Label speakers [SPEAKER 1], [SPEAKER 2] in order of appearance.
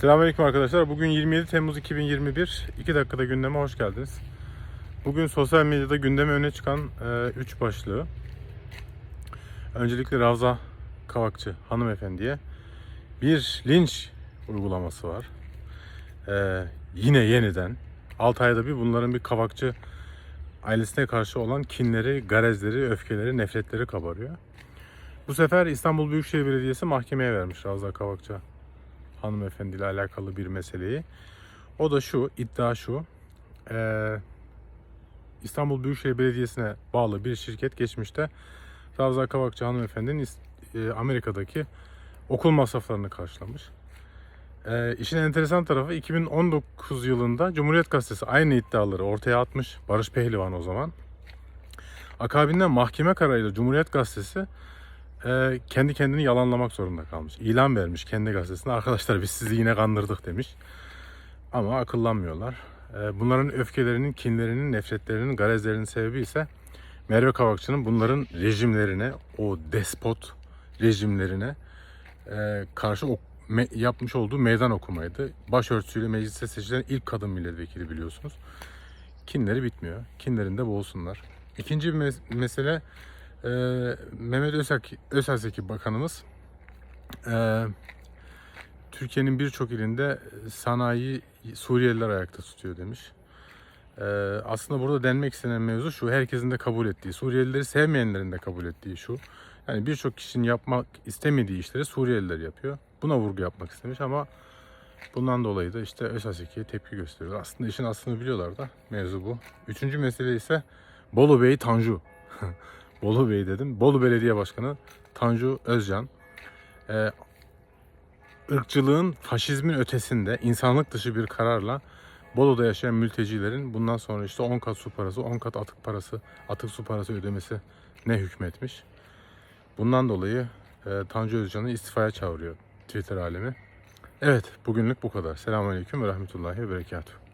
[SPEAKER 1] Selamünaleyküm arkadaşlar. Bugün 27 Temmuz 2021. 2 dakikada gündeme hoş geldiniz. Bugün sosyal medyada gündeme öne çıkan 3 başlığı. Öncelikle Ravza Kavakçı hanımefendiye bir linç uygulaması var. E, yine yeniden 6 ayda bir bunların bir kavakçı ailesine karşı olan kinleri, garezleri, öfkeleri, nefretleri kabarıyor. Bu sefer İstanbul Büyükşehir Belediyesi mahkemeye vermiş Ravza Kavakçı hanımefendiyle alakalı bir meseleyi. O da şu, iddia şu. Ee, İstanbul Büyükşehir Belediyesi'ne bağlı bir şirket geçmişte Ravza Kavakçı hanımefendinin e, Amerika'daki okul masraflarını karşılamış. Ee, işin enteresan tarafı 2019 yılında Cumhuriyet Gazetesi aynı iddiaları ortaya atmış. Barış Pehlivan o zaman. Akabinden mahkeme kararıyla Cumhuriyet Gazetesi e, kendi kendini yalanlamak zorunda kalmış. İlan vermiş kendi gazetesine. Arkadaşlar biz sizi yine kandırdık demiş. Ama akıllanmıyorlar. E, bunların öfkelerinin, kinlerinin, nefretlerinin, garezlerinin sebebi ise Merve Kavakçı'nın bunların rejimlerine, o despot rejimlerine e, karşı ok- me- yapmış olduğu meydan okumaydı. Başörtüsüyle meclise seçilen ilk kadın milletvekili biliyorsunuz. Kinleri bitmiyor. Kinlerinde boğulsunlar. İkinci bir mes- mesele ee, Mehmet Özak, Özaseki Bakanımız ee, Türkiye'nin birçok ilinde sanayi Suriyeliler ayakta tutuyor demiş. Ee, aslında burada denmek istenen mevzu şu, herkesin de kabul ettiği, Suriyelileri sevmeyenlerin de kabul ettiği şu. Yani birçok kişinin yapmak istemediği işleri Suriyeliler yapıyor. Buna vurgu yapmak istemiş ama bundan dolayı da işte Özaseki'ye tepki gösteriyor. Aslında işin aslını biliyorlar da mevzu bu. Üçüncü mesele ise Bolu Bey Tanju. Bolu Bey dedim. Bolu Belediye Başkanı Tanju Özcan. Ee, ırkçılığın, faşizmin ötesinde insanlık dışı bir kararla Bolu'da yaşayan mültecilerin bundan sonra işte 10 kat su parası, 10 kat atık parası, atık su parası ödemesi ne hükmetmiş. Bundan dolayı e, Tanju Özcan'ı istifaya çağırıyor Twitter alemi. Evet, bugünlük bu kadar. Selamünaleyküm ve rahmetullahi ve berekatuhu.